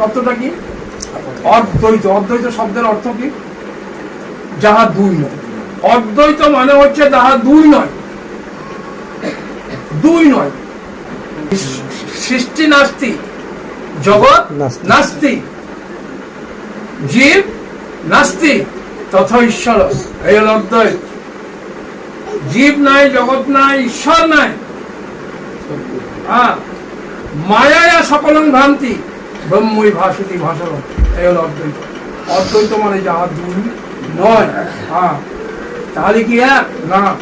তত্ত্বটা কি? অদ্বৈত। অদ্বৈত শব্দের অর্থ কি? যাহা দুই নয়। অদ্বৈত মানে হচ্ছে যাহা দুই নয়। দুই নয়। সৃষ্টি নাস্তি। জগৎ নাস্তি। নাস্তি। জীব নাস্তি। তথা ঈশ্বর। এই হল অদ্বৈত। জীব নাই জগৎ নাই ঈশ্বর নাই। হ্যাঁ। মায়া সকলং ভ্রান্তি। ব্রহ্মই ভাসতি ভাষণ এই হলো অদ্বৈত। অদ্বৈত মানে যাহা দুই নয়। হ্যাঁ। তাহলে কি এক? না।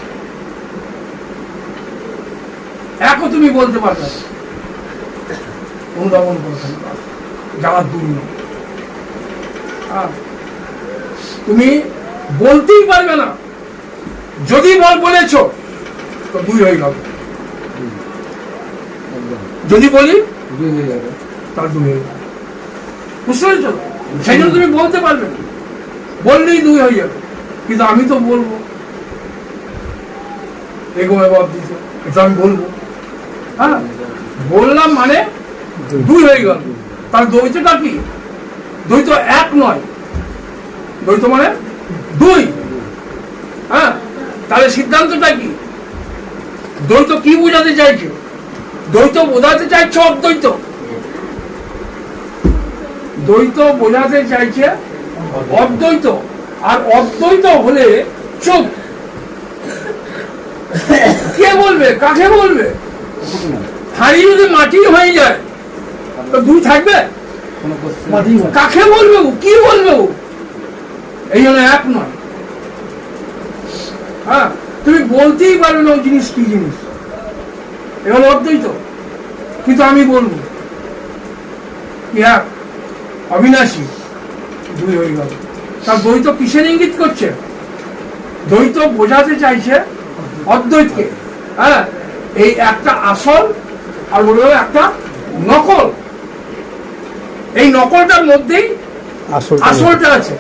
একও তুমি বলতে পারবে। অনুধাবন করে যাহা দুই নয়। হ্যাঁ। তুমি বলতেই পারবে না। যদি বল বলেছ তো দুই হয়ে গেল। যদি বলি? দুই হয়ে যাবে। তার দুই হয়ে যাবে বুঝতে পেরেছ? সেই জন্য তুমি বলতে পারবে না। বললেই দুই হয়ে যাবে। কিন্তু আমি তো বলব। এগোমে বাদ দিতে এটা আমি বলব। হ্যাঁ? বললাম মানে দুই। দুই হয়ে গেল। তার দ্বৈতটা কি? দ্বৈত এক নয়। দ্বৈত মানে দুই। হ্যাঁ? তাহলে সিদ্ধান্তটা কি? দ্বৈত কি বোঝাতে চাইছে? দ্বৈত বোঝাতে চাইছে অদ্বৈত? দ্বৈত বোঝাতে চাইছে অদ্বৈত। আর অদ্বৈত হলে চুপ। কে বলবে? কাকে বলবে? হাড়ি যদি মাটি হয়ে যায় দুই থাকবে? হয়। কাকে বলবে ও? কি বলবে ও? এই জন্য এক নয়। হ্যাঁ তুমি বলতেই পারবে না ওই জিনিস কি জিনিস। এ হলো অদ্বৈত। কিন্তু আমি বলব, কি এক অবিনাশী। দুই হয়ে গেল। তার দ্বৈত কিসের ইঙ্গিত করছে? দ্বৈত বোঝাতে চাইছে অদ্বৈতকে। হ্যাঁ? এই একটা আসল আর বলব একটা নকল। এই নকলটার মধ্যেই আসলটা আছে।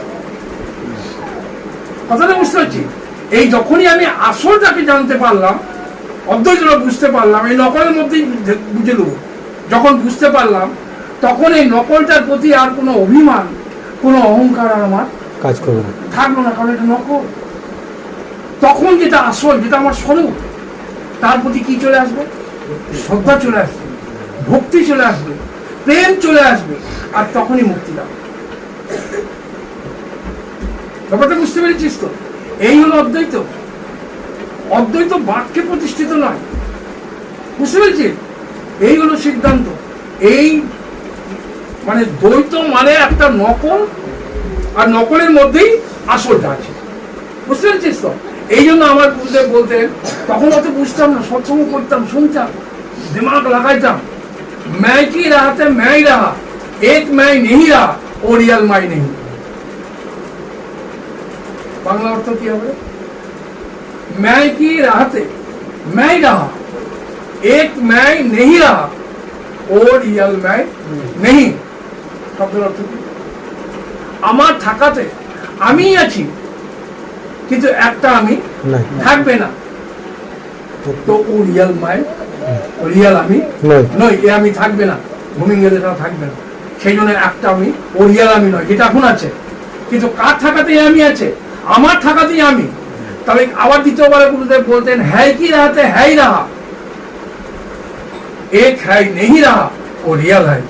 কথাটা বুঝতে পারছি? এই যখনই আমি আসলটাকে জানতে পারলাম অদ্বৈতটা বুঝতে পারলাম এই নকলের মধ্যেই বুঝে- বুঝে নেব। যখন বুঝতে পারলাম তখন এই নকলটার প্রতি আর কোনো অভিমান কোনো অহংকার আর আমার কাজ করবে না। থাকল না কারণ এটা নকল। তখন যেটা আসল যেটা আমার স্বরূপ তার প্রতি কি চলে আসবে? শ্রদ্ধা চলে আসবে ভক্তি চলে আসবে প্রেম চলে আসবে আর তখনই মুক্তি লাভ ব্যাপারটা বুঝতে পেরেছিস তো? এই হলো অদ্বৈত। অদ্বৈত বাক্যে প্রতিষ্ঠিত নয়। বুঝতে পেরেছিস? এই হলো সিদ্ধান্ত। এই মানে দ্বৈত মানে একটা নকল আর নকলের মধ্যেই আসলটা আছে বুঝতে পেরেছিস তো এই জন্য আমার গুরুদেব বলতেন তখন অত বুঝতাম না সৎসঙ্গ করতাম শুনতাম দিমাগ লাগাইতাম मैं की राहत है मैं ही रहा एक मैं नहीं रहा ও রিয়াল মাই নেই বাংলা অর্থ কি হবে मैं की राहते मैं ही रहा एक मैं नहीं रहा ও রিয়াল मैं नहीं শব্দের অর্থ কি? আমার থাকাতে আমিই আছি কিন্তু একটা আমি থাকবে না। তো ও রিয়াল মাই রিয়াল আমি নয়। এ আমি থাকবে না ঘুমিয়ে গেলে থাকবে না। সেই জন্য একটা আমি ও রিয়াল আমি নয় যেটা এখন আছে। কিন্তু কার থাকাতেই আমি আছে? আমার থাকাতেই আমি। তবে আবার দ্বিতীয়বার গুরুদেব বলতেন হ্যায় কি রাহাতে? হ্যাই রাহা। এক হ্যায় নেই রাহা ও রিয়াল হয়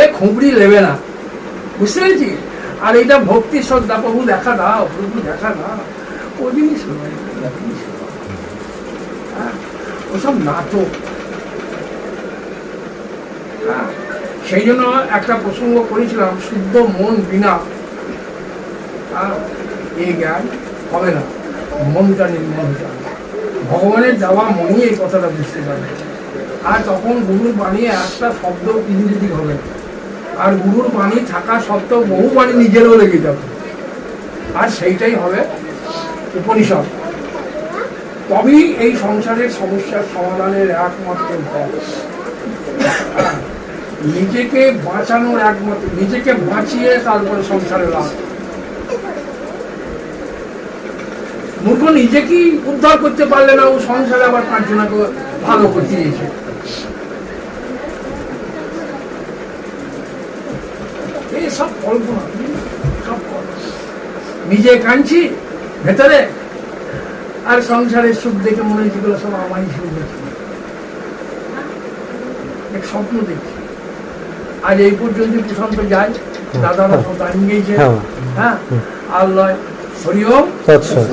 এ খুবড়ি নেবে না। বুঝতে পেরেছি? আর এটা ভক্তি শ্রদ্ধা, প্রভু দেখা দাও, প্রভু দেখা দাও। ও জিনিস ওসব নাটক। সেই জন্য একটা প্রসঙ্গ করেছিলাম, শুদ্ধ মন বিনা। এই জ্ঞান হবে না। মনটা নির্মল হতে ভগবানের দেওয়া মনই এই কথাটা বুঝতে পারে আর তখন গুরুর বাণী একটা শব্দ ইংরেজি হবে না। আর গুরুর বাণী থাকা সত্ত্বেও বহু বাণী নিজেরও লেগে যাবে। আর সেইটাই হবে উপনিষদ। তবেই এই সংসারের সমস্যার সমাধানের একমাত্র পথ। নিজেকে বাঁচানোর একমাত্র, নিজেকে বাঁচিয়ে তারপরে সংসারে লাভ। মূর্খ নিজেকেই উদ্ধার করতে পারলে না, ও সংসারে আবার পাঁচজনাকে ভালো করতে দিয়েছে। সব কল্পনা সব নিজে কাঁদছি ভেতরে। আর সংসারের সুখ দেখে মনে হচ্ছে এগুলো সব আমারই সুখ দেখছি। এক স্বপ্ন দেখছি। আজ এই পর্যন্ত প্রশান্ত যায় দাদারা সব দাঁড়িয়ে গিয়েছে হ্যাঁ। হ্যাঁ? আর লয় হরিওম। তৎসৎ।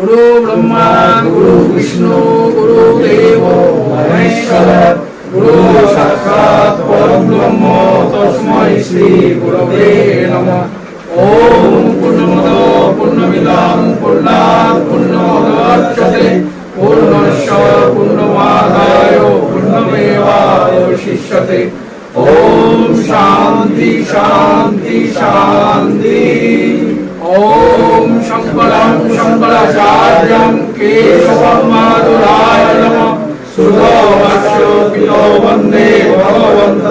গুরু ব্রহ্মা গুরু বিষ্ণু গুরু দেব। ওম পূর্ণমদ পূর্ণমিদং পূর্ণাৎ পূর্ণমদচ্যতে পূর্ণস্য পূর্ণমাদায় পূর্ণমেবাবশিষ্যতে ওম শান্তি শান্তি শান্তি। ওম শঙ্করং শঙ্করাচার্যং কেশবং মাধুরায় নমঃ। সুধোবাক্য পিতো বন্দে ভগবন্ত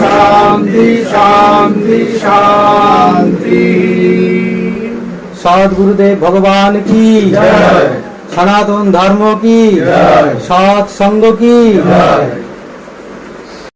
শান্তি শান্তি शांति সৎ গুরুদেব ভগবান কি। সনাতন ধর্ম কি সৎসঙ্গ সৎ সঙ্গ কি।